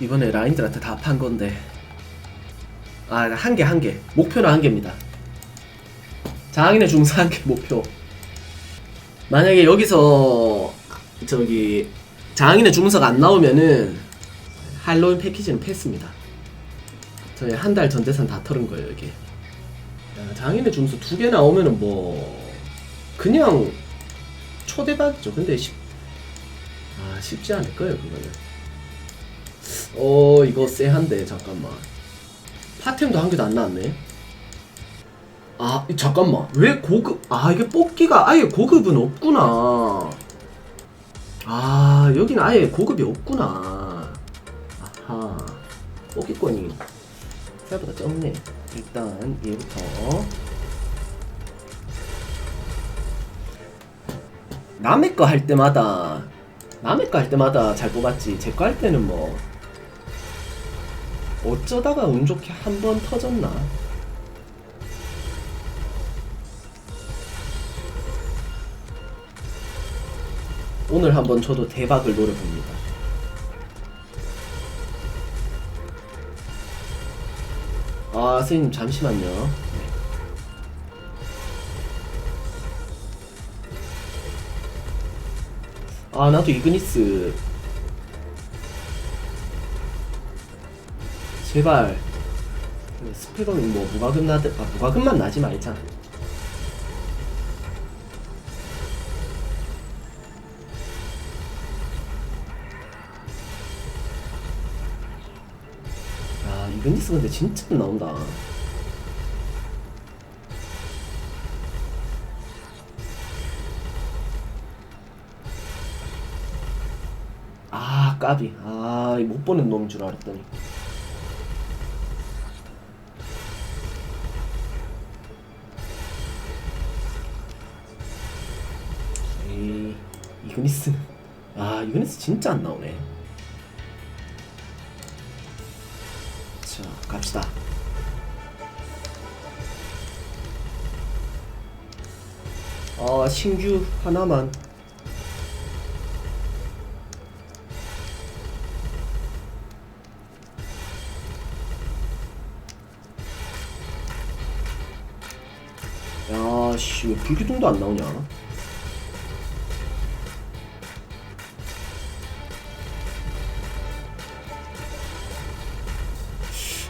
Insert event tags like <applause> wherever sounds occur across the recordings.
이번에 라인들한테 다 판 건데. 아 한 개 한 개. 목표는 한 개입니다. 장인의 중사 한 개 목표. 만약에 여기서 저기 장인의 중사가 안 나오면은 할로윈 패키지는 패스입니다. 저희 한 달 전 재산 다 털은 거예요 이게. 야, 장인의 중수 두 개 나오면은 뭐 그냥 초대받죠. 근데 쉽, 아 쉽지 않을 거예요 그거는 어 이거 쎄한데 잠깐만. 파템도 한 개도 안 나왔네. 아 이- 잠깐만. 왜 고급 아 이게 뽑기가 아예 고급은 없구나. 아 여기는 아예 고급이 없구나. 아하. 뽑기권이 생각보다 적네. 일단 얘부터. 남의 거 할 때마다 남의 거 할 때마다 잘 뽑았지. 제 거 할 때는 뭐 어쩌다가 운 좋게 한 번 터졌나? 오늘 한번 저도 대박을 노려봅니다. 아 선생님 잠시만요. 네. 아 나도 이그니스 제발. 그 스펙은 뭐 무과금 나드 아 무과금만 나지 말자 아 이그니스 근데 진짜 안 나온다. 아 까비. 아 못 보는 놈인 줄 알았더니 이그니스는. 아 이그니스 진짜 안 나오네. 자 갑시다. 아 신규 하나만. 야씨 왜 불기둥도 안 나오냐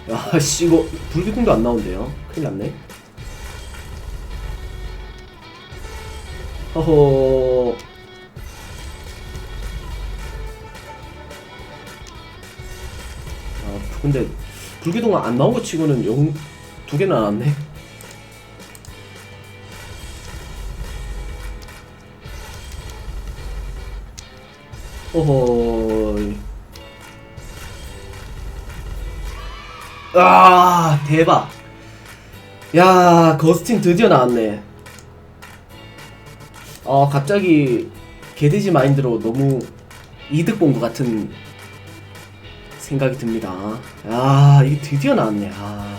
야씨 이거 불기둥도 안 나온대요. 큰일 났네. 허허. 아 근데 불기둥 안 나온 거 치고는 영 두 개나 나왔네. 어허. 아, 대박. 야, 거스틴 드디어 나왔네. 어, 갑자기 개돼지 마인드로 너무 이득 본 것 같은 생각이 듭니다. 아, 이게 드디어 나왔네. 아.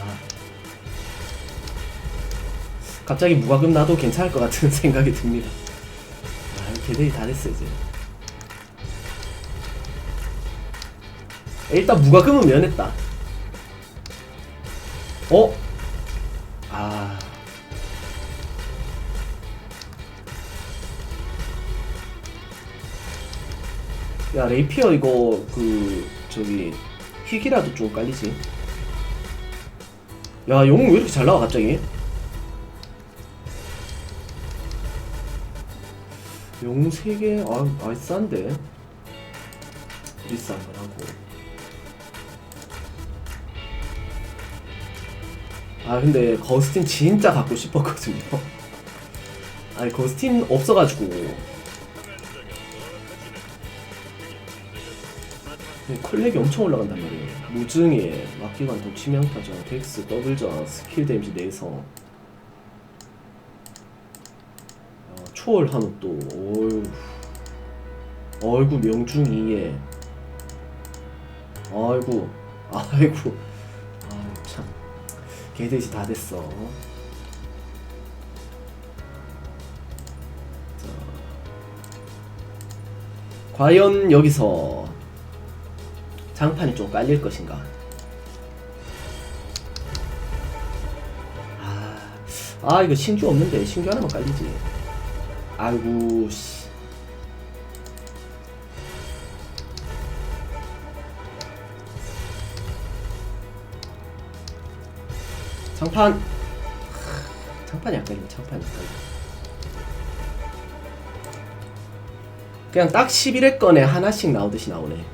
갑자기 무과금 나도 괜찮을 것 같은 <laughs> 생각이 듭니다. 아, 개돼지 다 됐어, 이제. 일단 무과금은 면했다. 어? 아. 야 레이피어 이거 그 저기 희귀라도 좀 깔리지. 야용왜 이렇게 잘 나와 갑자기? 용 3개? 아, 아 싼데? 비싼 거라고. 아 근데 거스틴 진짜 갖고 싶었거든요. 아니 거스틴 없어가지고. 컬렉이 엄청 올라간단 말이에요. 무증에 막기관 독치명타전, 덱스, 더블전, 스킬 데미지 내성 어, 초월 한우 또 어이구 명중 2에. 아이고. 아이고 개돼지 다 됐어. 자, 과연 여기서 장판이 좀 깔릴 것인가? 아, 아 이거 신규 없는데 신규 하나만 깔리지. 아이고 씨. 장판. 하, 장판이 장판이 안 깔려 그냥 딱 11회 건에 하나씩 나오듯이 나오네.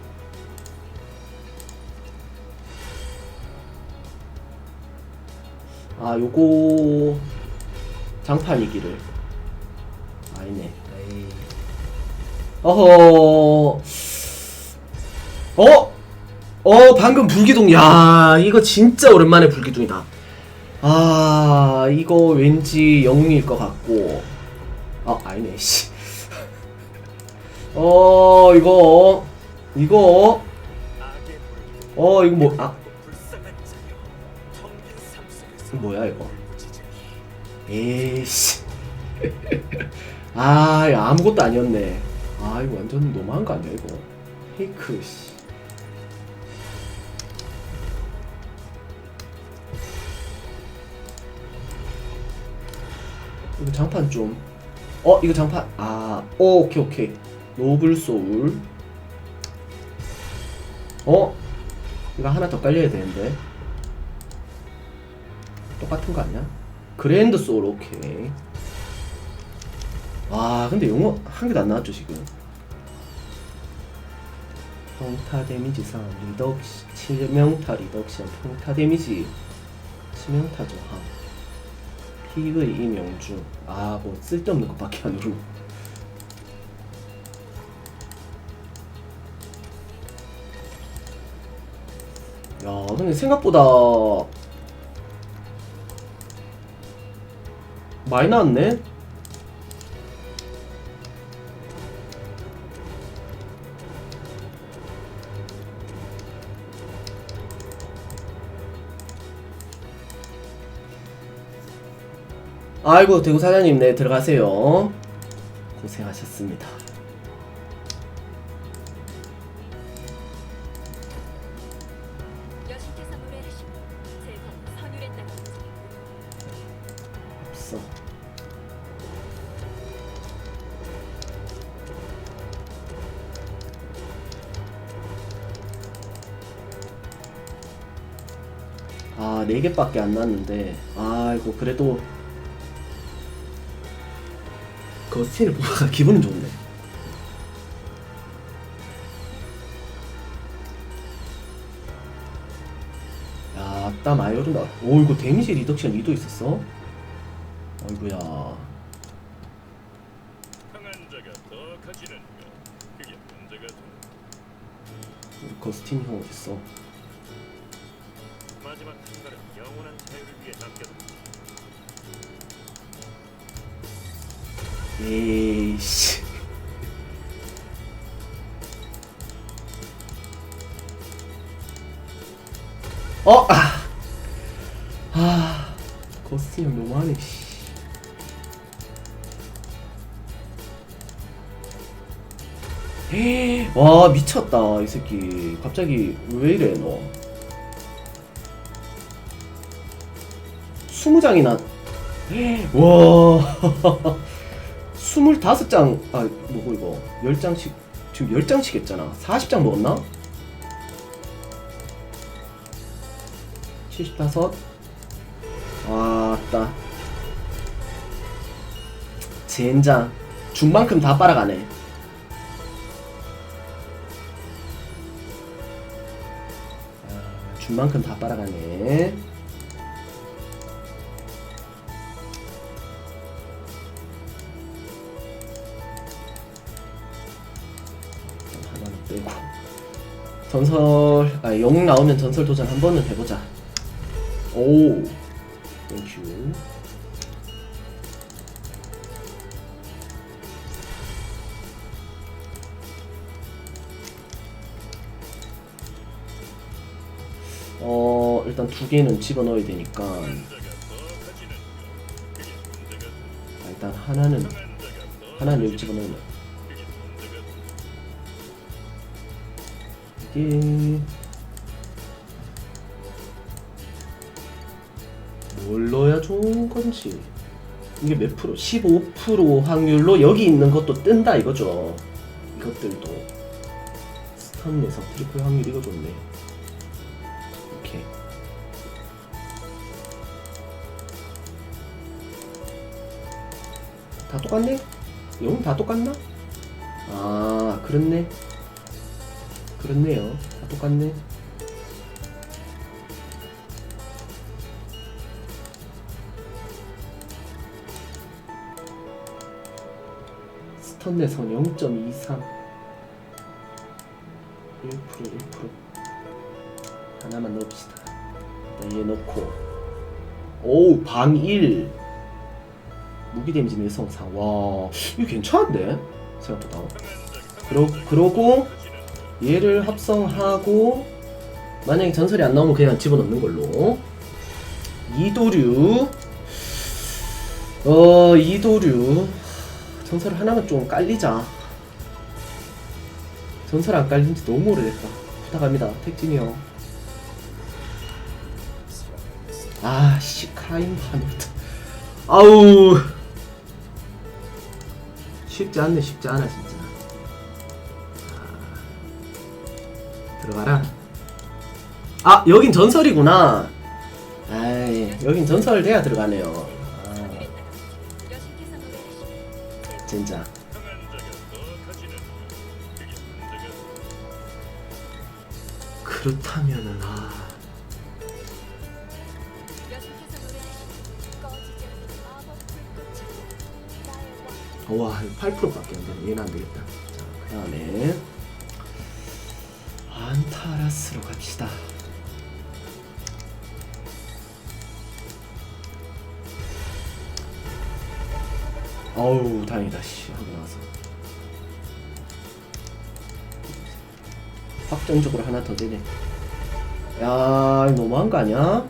아 요거 장판이기를. 아니네. 어허. 어? 어 방금 불기둥. 야 이거 진짜 오랜만에 불기둥이다 아 이거 왠지 영웅일 것 같고. 아 아니네 씨. 어 이거 이거. 어 이거 뭐아. 뭐야 이거? 에이씨. <laughs> 아 아무것도 아니었네. 아 이거 완전 너무한 거 아니야 이거? 페이크 씨 이거 장판 좀. 어, 이거 장판. 아, 오, 오케이, 오케이. 노블 소울. 어? 이거 하나 더 깔려야 되는데. 똑같은 거 아니야? 그랜드 소울, 오케이. 와, 근데 영어 한 개도 안 나왔죠, 지금. 평타 데미지 상 리덕션, 치명타 리덕션, 평타 데미지, 치명타 저항. PV 이명중. 아뭐 쓸데없는 것밖에 안 누르고. 야 근데 생각보다 많이 나왔네 아이고 대구 사장님 네 들어가세요. 고생하셨습니다. 없어. 아, 4개밖에 안 났는데, 아이고, 그래도, 거스틴을 보다가 기분은 좋네. 야, 땀 많이 오른다. 오, 이거 데미지 리덕션 2도 있었어? 돼. 우리 거스틴 형 어딨어? 마지막 한 걸음 영원한 자유를 위해 남겨둔 에이씨. 어, 아. 아. 거스틴 형 너무하네, 씨. 와, 미쳤다, 이 새끼. 갑자기 왜 이래, 너. 20장이나 와. <laughs> 25장 아 뭐고 이거? 10장씩 지금 10장씩 했잖아. 40장 먹었나? 75 와따. 젠장. 중만큼 다 빨아가네. 아, 중만큼 다 빨아가네 전설 아 영웅 나오면 전설 도전 한 번은 해보자 오 땡큐 어 일단 두 개는 되니까? 그게 문제가 돼. 아, 일단 하나는 하나는 여기 집어 넣으면 여기 뭘 넣어야 좋은 건지. 이게 몇 프로? 15% 확률로 여기 있는 것도 뜬다 이거죠. 이것들도. 스턴에서 트리플 확률 이거 좋네. 오케이. 다 똑같네? 영다 똑같나? 아 그렇네. 그렇네요. 다 똑같네. 스턴내선 0.23 1% 1% 하나만 넣읍시다. 얘 넣고. 오우 방1 무기 데미지 4. 와 이거 괜찮은데? 생각보다. 그러, 그러고 얘를 합성하고 만약에 전설이 안 나오면 그냥 집어넣는 걸로. 이도류. 어 이도류. 전설 하나만 좀 깔리자. 전설 안 깔린 지 너무 오래됐다. 부탁합니다 택진이 형. 아씨 카인 파노트 아우. 쉽지 않네 쉽지 않아 진짜 들어가라. 아 여긴 전설이구나. 아이 여긴 전설 돼야 들어가네요. 아. 진짜. 그렇다면은 아. 와, 8%밖에 안 되네. 얘는 안 되겠다. 자, 그 다음에 안타라스로 갑시다. 어우, 다행이다. 씨, 하고 나와서. 확정적으로 하나 더 되네. 야, 너무한 거 아니야?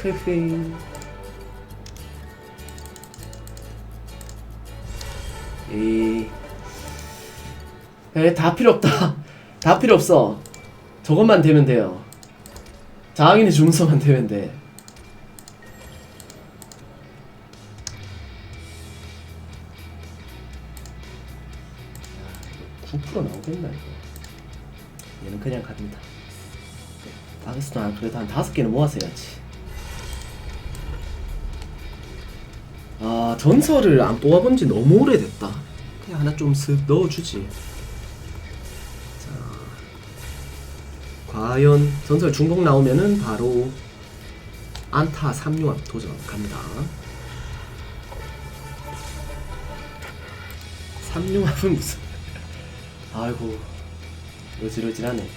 크 흐. 이. 에, 다 필요 없다. <laughs> 다 필요 없어. 저것만 되면 돼요. 장인의 중서만 되면 돼. 야, 이거 9% 나오겠나 이거. 얘는 그냥 갑니다. 다크스톤 그래도 한 다섯 개는 모아서 해야지. 아 전설을 안 뽑아본 지 너무 오래됐다. 그냥 하나 좀 슥 넣어주지. 자, 과연 전설 중복 나오면은 바로 안타 3융합 도전 갑니다. 3융합은 무슨? 아이고 어지러지하네.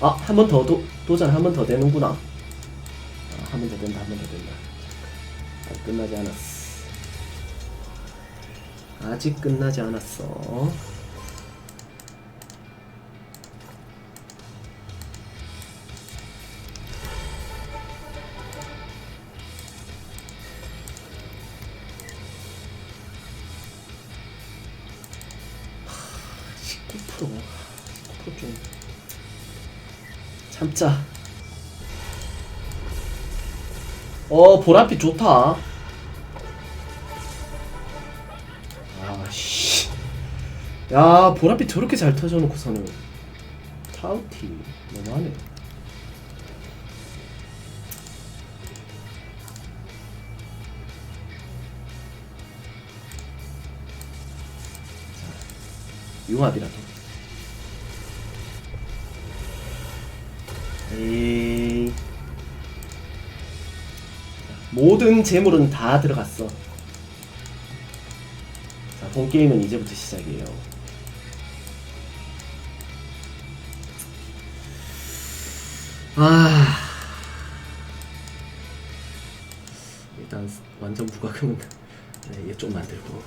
아, 한 번 더 도전 한 번 더 되는구나. 아, 한번더 된다, 한번더 된다. 아직 끝나지 않았어. 아직 끝나지 않았어. 어 보랏빛 좋다. 아씨. 야 보랏빛 저렇게 잘 터져놓고서는 타우티 너무하네. 자, 융합이라도. 에이. 모든 재물은 다 들어갔어. 자, 본 게임은 이제부터 시작이에요. 아. 일단 완전 부가금은 네, 얘좀 만들고.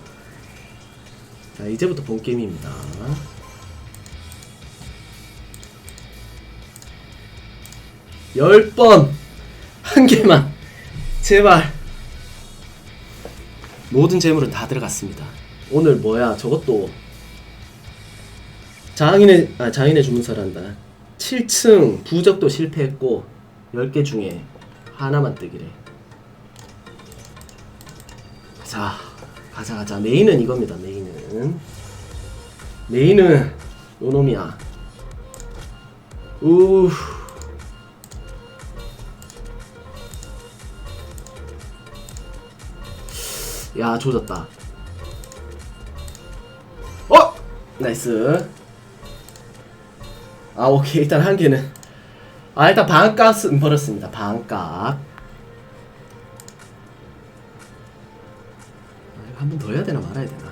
자, 이제부터 본 게임입니다. 열 번! 한 개만! 제발! 모든 재물은 다 들어갔습니다. 오늘 뭐야, 저것도 장인의 아 장인의 주문서란다. 7층 부적도 실패했고 10개 중에 하나만 뜨기래. 자, 가자 가자. 메인은 이겁니다. 메인은 메인은 요놈이야. 우. 야, 조졌다. 어! 나이스. 아, 오케이. 일단 한 개는. 아, 일단 반값은 벌었습니다. 반값. 아, 한번 더 해야 되나 말아야 되나?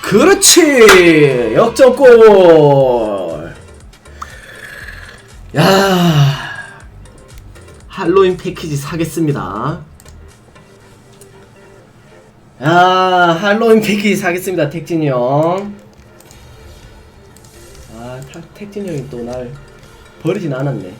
그렇지! 역전골! 야 할로윈 패키지 사겠습니다. 야 할로윈 패키지 사겠습니다, 택진이 형. 아, 타- 택진이 형이 또 날 버리진 않았네.